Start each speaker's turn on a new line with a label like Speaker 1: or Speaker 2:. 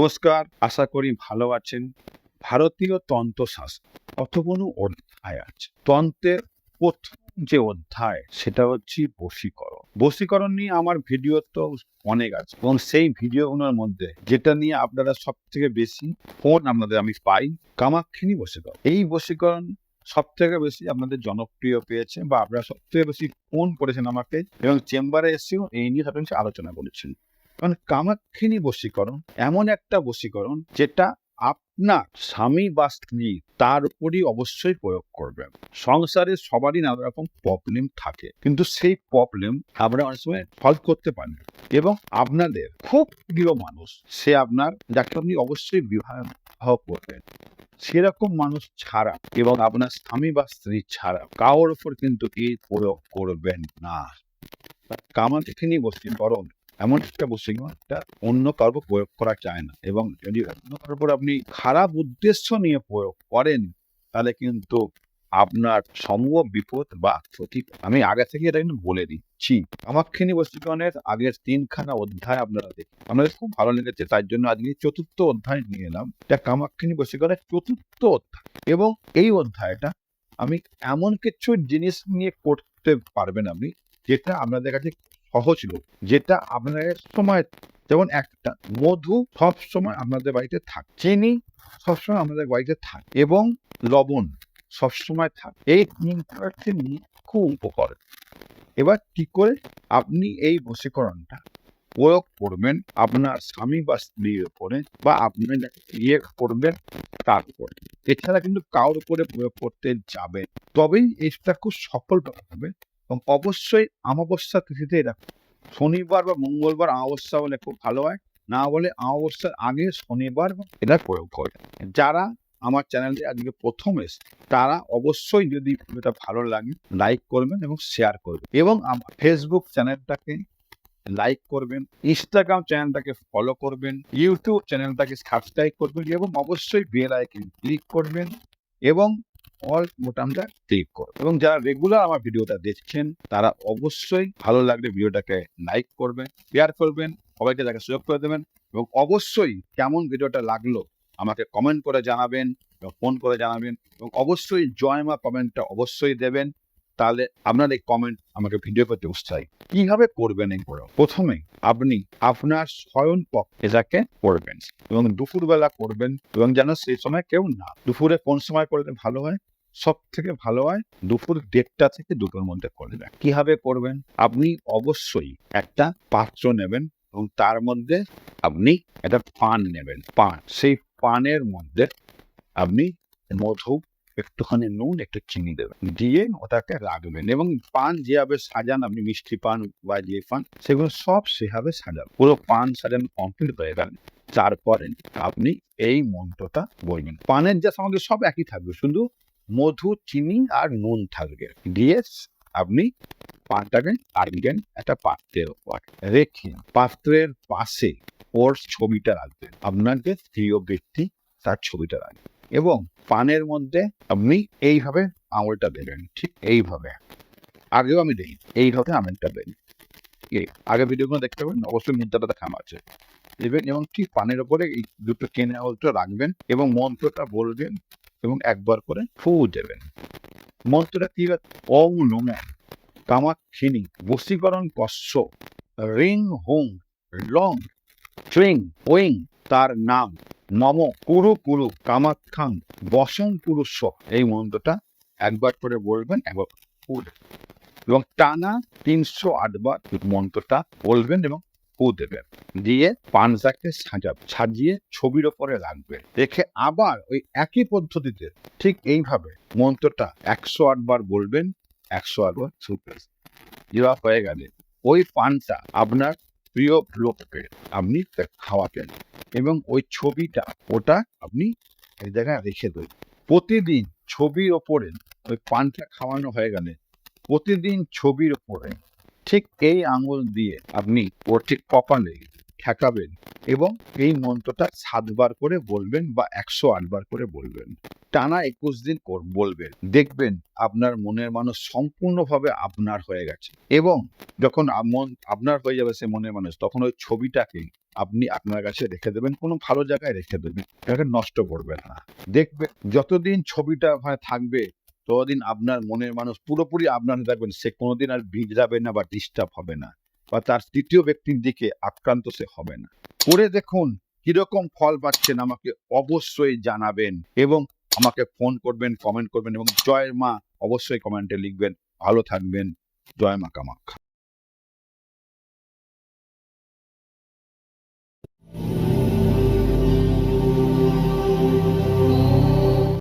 Speaker 1: নমস্কার, আশা করি ভালো আছেন। ভারতীয় তন্ত্রশাস্ত্র কত কোনো অধ্যায় আছে? তন্ত্রের প্রথম যে অধ্যায়, সেটা হচ্ছে বশীকরণ। বশীকরণ নিয়ে আমার ভিডিও তো অনেক আছে, এবং সেই ভিডিওগুলোর মধ্যে যেটা নিয়ে আপনারা সব থেকে বেশি ফোন আপনাদের আমি পাই, কামাক্ষিনী বশীকরণ। এই বশীকরণ সব থেকে বেশি আপনাদের জনপ্রিয় পেয়েছে, বা আপনারা সব থেকে বেশি ফোন করেছেন আমাকে, এবং চেম্বারে এসেও এই নিয়ে সব কিছু আলোচনা করেছেন। কারণ কামাক্ষিনী বশীকরণ, এমন একটা বশীকরণ যেটা আপনার স্বামী বা স্ত্রী তার উপরই অবশ্যই প্রয়োগ করবেন সংসারে সবারই নানা রকম প্রবলেম থাকে, কিন্তু সেই প্রবলেম আমরা অনেক সময় সলভ করতে পারি এবং আপনাদের খুব প্রিয় মানুষ, সে আপনার, যাকে আপনি অবশ্যই বিবাহ করবেন। সেরকম মানুষ ছাড়া এবং আপনার স্বামী বা স্ত্রী ছাড়া কারোর উপর কিন্তু এই প্রয়োগ করবেন না। কামাক্ষিনী বশীকরণ এমন একটা এটা অন্য কারও প্রয়োগ করা যায় না। এবং যদি অন্য কারোর উপর আপনি খারাপ উদ্দেশ্য নিয়ে প্রয়োগ করেন, তাহলে কিন্তু আপনার সমূহ বিপদ বা ক্ষতি আমি আগে থেকে এটা কিন্তু বলে দিচ্ছি। কামাক্ষিনী বশীকরণের আগের তিনখানা অধ্যায় আপনারা দেখুন। আপনাদের খুব ভালো লেগেছে তার জন্য আজকে চতুর্থ অধ্যায় নিয়ে এলাম। এটা কামাক্ষিনী বশীকরণের চতুর্থ অধ্যায়। এবং এই অধ্যায়টা আমি এমন কিছু জিনিস নিয়ে করতে পারবেন আপনি, যেটা আপনাদের কাছে সহজ লোক যেটা আপনাদের সময়, যেমন একটা মধু সব সময় আপনাদের বাড়িতে থাকে, চিনি সবসময় আমাদের বাড়িতে থাক এবং লবণ সবসময় থাক। এই তিনটাকে খুব উপকার। এবার কি করে আপনি এই বশীকরণটা প্রয়োগ করবেন, আপনার স্বামী বা স্ত্রীর উপরে বা আপনি ইয়ে করবেন তার উপরে। এছাড়া কিন্তু কারোর উপরে প্রয়োগ করতে যাবেন। তবেই এটা খুব সফল হবে এবং অবশ্যই অমাবস্যা তিথিতে এটা শনিবার বা মঙ্গলবার অমাবস্যা হলে খুব ভালো হয়। না বলে অমাবস্যার আগে শনিবার এটা প্রয়োগ করে। যারা আমার চ্যানেলটি আজকে প্রথম এসে তারা অবশ্যই যদি ভিডিওটা ভালো লাগে লাইক করবেন এবং শেয়ার করবেন। এবং আমার ফেসবুক চ্যানেলটাকে লাইক করবেন ইনস্টাগ্রাম চ্যানেলটাকে ফলো করবেন ইউটিউব চ্যানেলটাকে সাবস্ক্রাইব করবেন এবং অবশ্যই বেল আইকন ক্লিক করবেন এবং অল বোতামটা ক্লিক করুন এবং যারা রেগুলার আমার ভিডিওটা দেখছেন, তারা অবশ্যই ভালো লাগলে ভিডিওটাকে লাইক করবেন শেয়ার করবেন, সবাইকে তাকে সুযোগ করে দেবেন এবং অবশ্যই কেমন ভিডিওটা লাগল আমাকে কমেন্ট করে জানাবেন এবং ফোন করে জানাবেন এবং অবশ্যই জয় মা কমেন্টটা অবশ্যই দেবেন। তাহলে আপনার এই কমেন্ট আমাকে ভিডিও করতে উৎসাহী। কীভাবে করবেন এই প্রয়োগ প্রথমে আপনি আপনার শয়ন পক্ষে করবেন এবং দুপুরবেলা করবেন এবং যেন সেই সময় কেউ না দুপুরে কোন সময় করলে ভালো হয়? সব থেকে ভালো হয় দুপুর দেড়টা থেকে দুটোর মধ্যে করবেন কীভাবে করবেন? আপনি অবশ্যই একটা পাত্র নেবেন এবং তার মধ্যে আপনি একটা পান নেবেন। পান, সেই পানের মধ্যে আপনি মধু একটুখানি নুন, একটু চিনি দেবেন। দিয়ে ওটাকে রাখবেন এবং পান যেভাবে সাজান, আপনি মিষ্টি পান বা যে পান, সেগুলো সব সেভাবে সাজান। পুরো পান সাজানো কমপ্লিট হয়ে গেল। তারপরে আপনি এই মন্ত্রটা বলবেন পানের যা সামগ্রী, সব একই থাকবে। শুধু মধু, চিনি আর নুন থাকবে। দিয়ে আপনি পানটাকে রাখবেন একটা পাত্রের উপর রেখে পাত্রের পাশে ওর ছবিটা রাখবেন। আপনাকে প্রিয় ব্যক্তি তার ছবিটা রাখবেন। এবং পানের মধ্যে আপনি এইভাবে আঙুলটা দেবেন, ঠিক এইভাবে। আগেও আমি দিই এইভাবে আঙুলটা এই আগে ভিডিওগুলো দেখতে পাবেন, অবশ্যই মুদ্রাটা দেখানো আছে। দেবেন এবং ঠিক পানের ওপরে এই দুটো কেনে আঙুলটা রাখবেন এবং মন্ত্রটা বলবেন এবং একবার করে ফু দেবেন। মন্ত্রটা কি ওম নম কামাক্ষিনী বশীকরণ কস্য রিং হুং লং ট্রিং ওয়িং তার নাম। নম কুরু কুরু কামাক্ষাং বসং পুরুষ এই মন্ত্রটা একবার করে বলবেন, একবার দেবেন। এবং টানা তিনশো আটবার মন্ত্রটা বলবেন এবং ফু দেবেন। দিয়ে পানটাকে সাজাবেন সাজিয়ে ছবির ওপরে রাখবেন। রেখে আবার ওই একই পদ্ধতিতে ঠিক এইভাবে মন্ত্রটা একশো আটবার বলবেন, একশো আটবার ছুটবে যেবা হয়ে গেলে ওই পানটা আপনার প্রিয় লোককে আপনি খাওয়াতেন এবং ওই ছবিটা, ওটা আপনি এক জায়গায় রেখে দেন। প্রতিদিন ছবির ওপরে ওই পানটা খাওয়ানো হয়ে গেলে প্রতিদিন ছবির ওপরে ঠিক এই আঙুল দিয়ে আপনি ওর ঠিক কপালে ঠেকাবেন এবং এই মন্ত্রটা সাতবার করে বলবেন বা একশো আটবার করে বলবেন। টানা একুশ দিন বলবেন। দেখবেন আপনার মনের মানুষ সম্পূর্ণভাবে আপনার হয়ে গেছে এবং যখন মন আপনার হয়ে যাবে সে মনের মানুষ, তখন ওই ছবিটাকে আপনি আপনার কাছে রেখে দেবেন, কোনো ভালো জায়গায় রেখে দেবেন। এটাকে নষ্ট করবেন না। দেখবে যতদিন ছবিটা থাকবে, ততদিন আপনার মনের মানুষ পুরোপুরি আপনার থাকবেন। সে কোনোদিন আর বিগড়াবে না বা ডিস্টার্ব হবে না। বা তার তৃতীয় ব্যক্তির দিকে আক্রান্ত সে হবে না। করে দেখুন কীরকম ফল পাচ্ছেন আমাকে অবশ্যই জানাবেন এবং আমাকে ফোন করবেন কমেন্ট করবেন এবং জয় মা অবশ্যই কমেন্টে লিখবেন। ভালো থাকবেন। জয় মা কামাখ্যা